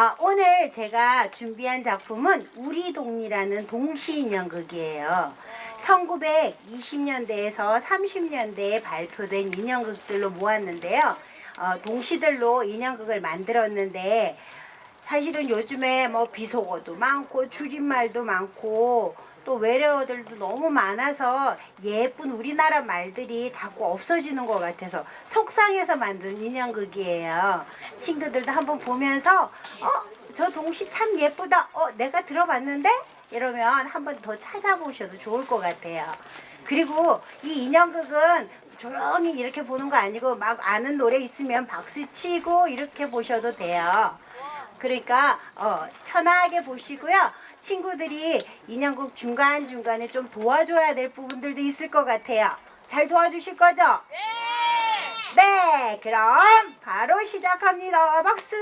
아, 오늘 제가 준비한 작품은 우리동이라는 동시인형극이에요. 1920년대에서 30년대에 발표된 인형극들로 모았는데요. 어, 동시들로 인형극을 만들었는데 사실은 요즘에 뭐 비속어도 많고 줄임말도 많고 또 외래어들도 너무 많아서 예쁜 우리나라 말들이 자꾸 없어지는 것 같아서 속상해서 만든 인형극이에요. 친구들도 한번 보면서 어, 저 동시 참 예쁘다. 어, 내가 들어봤는데 이러면 한번 더 찾아보셔도 좋을 것 같아요. 그리고 이 인형극은 조용히 이렇게 보는 거 아니고 막 아는 노래 있으면 박수 치고 이렇게 보셔도 돼요. 그러니까 어, 편하게 보시고요. 친구들이 인형극 중간중간에 좀 도와줘야 될 부분들도 있을 것 같아요. 잘 도와주실 거죠? 네! 그럼 바로 시작합니다. 박수!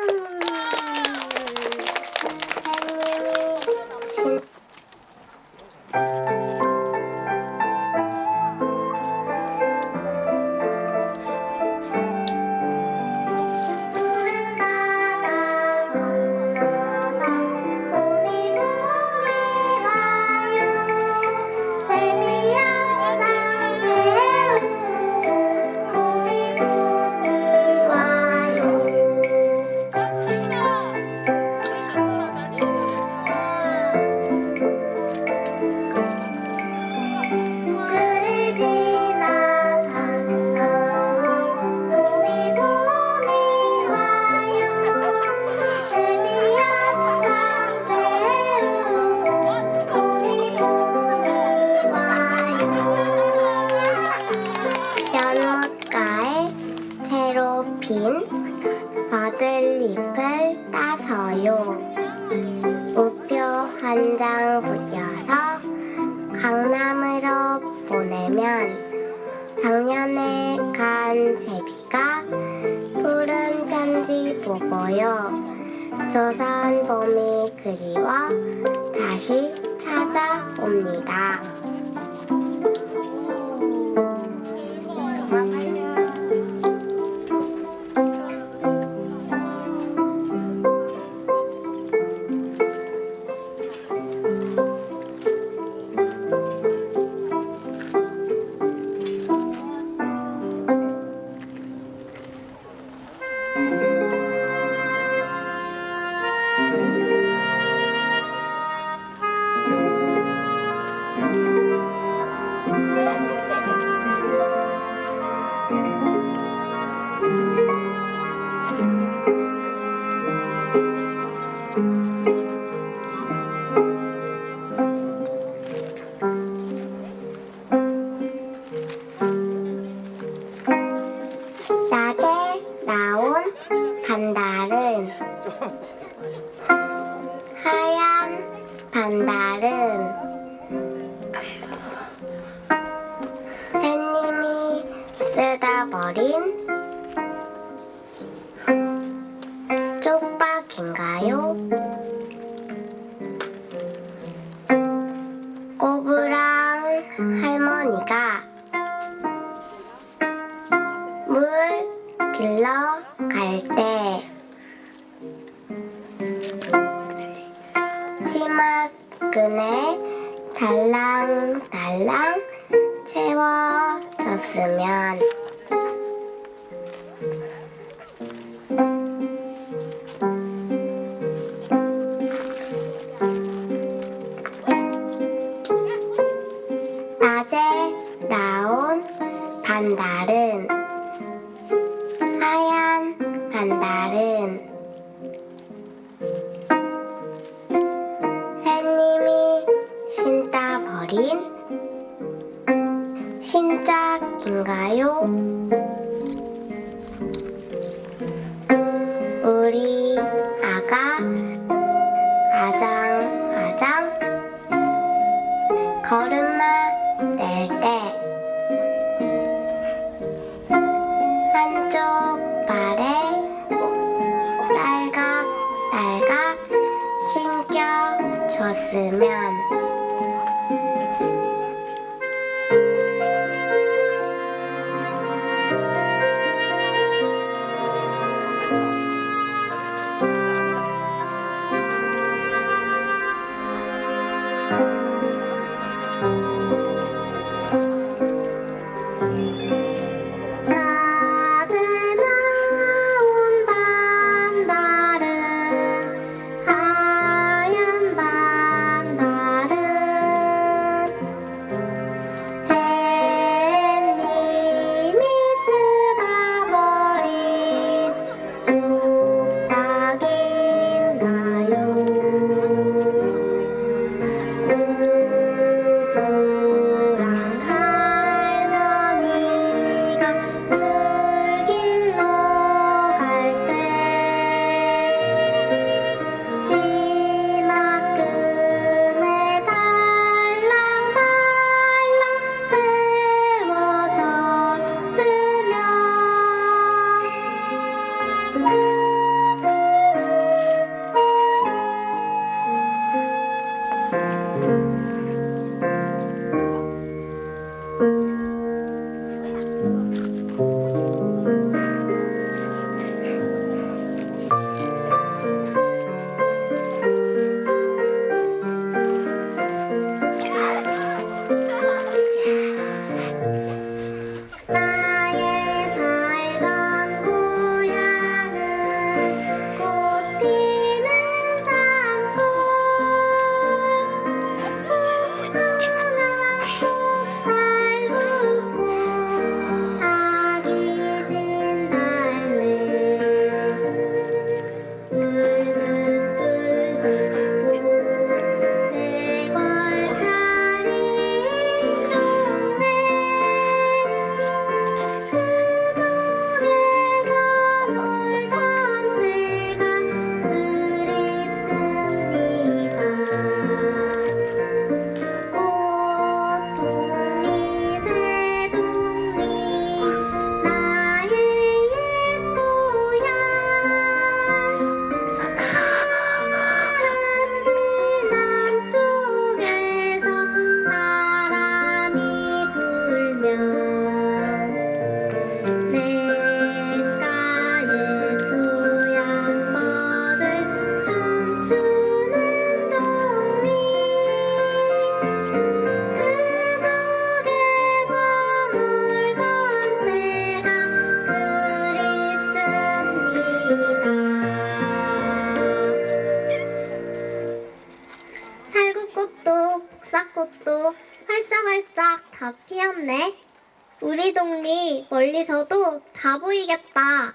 물 길러 갈 때 치마끈에 달랑달랑 채워졌으면 신작인가요? 멀리서도 다 보이겠다.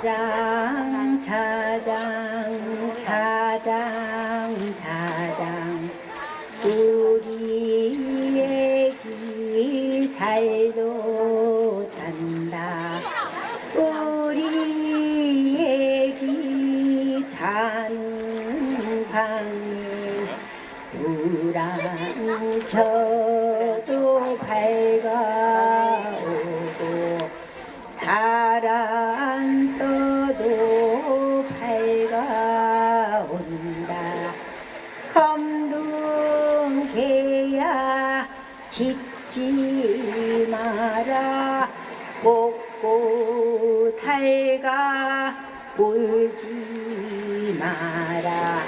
자장 자장 자장. 지나라 먹고 달가 울지 마라.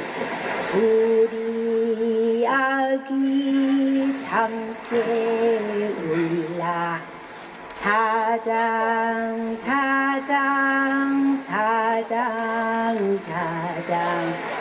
우리 아기 잠깨 울라. 자장 자장 자장 자장.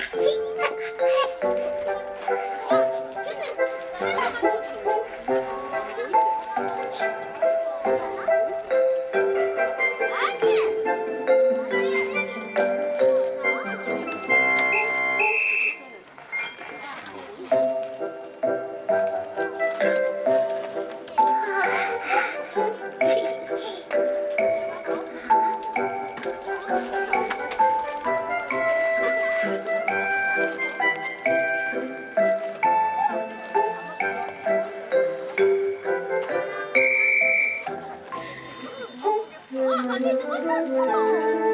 Wait. 你怎么这么？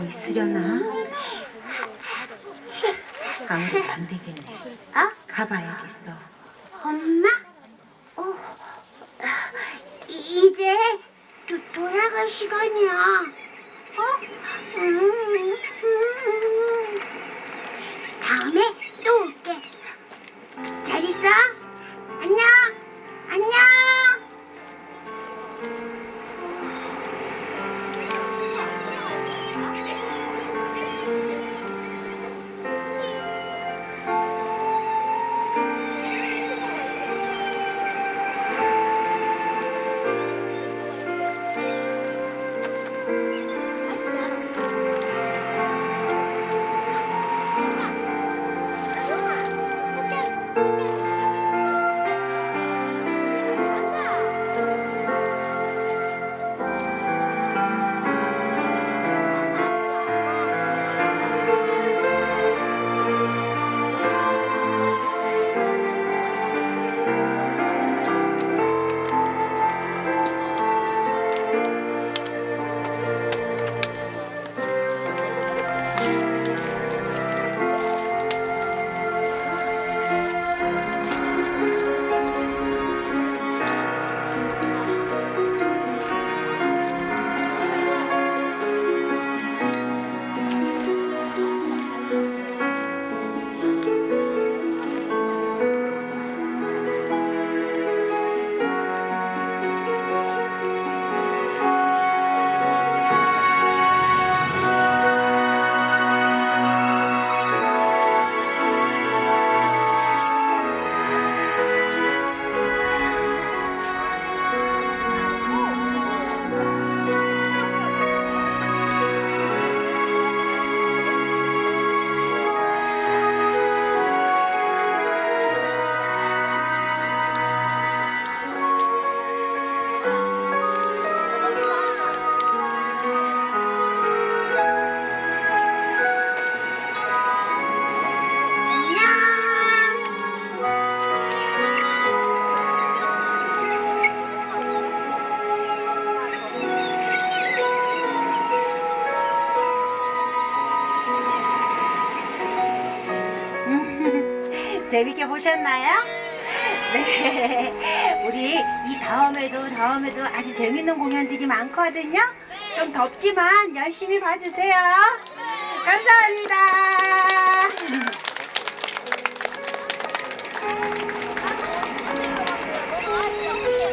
잘 자고 있으려나? 아무래도 안 되겠네. 어? 가봐야겠어. 오셨나요? 네. 우리 이 다음에도 다음에도 아주 재밌는 공연들이 많거든요. 좀 덥지만 열심히 봐주세요. 감사합니다.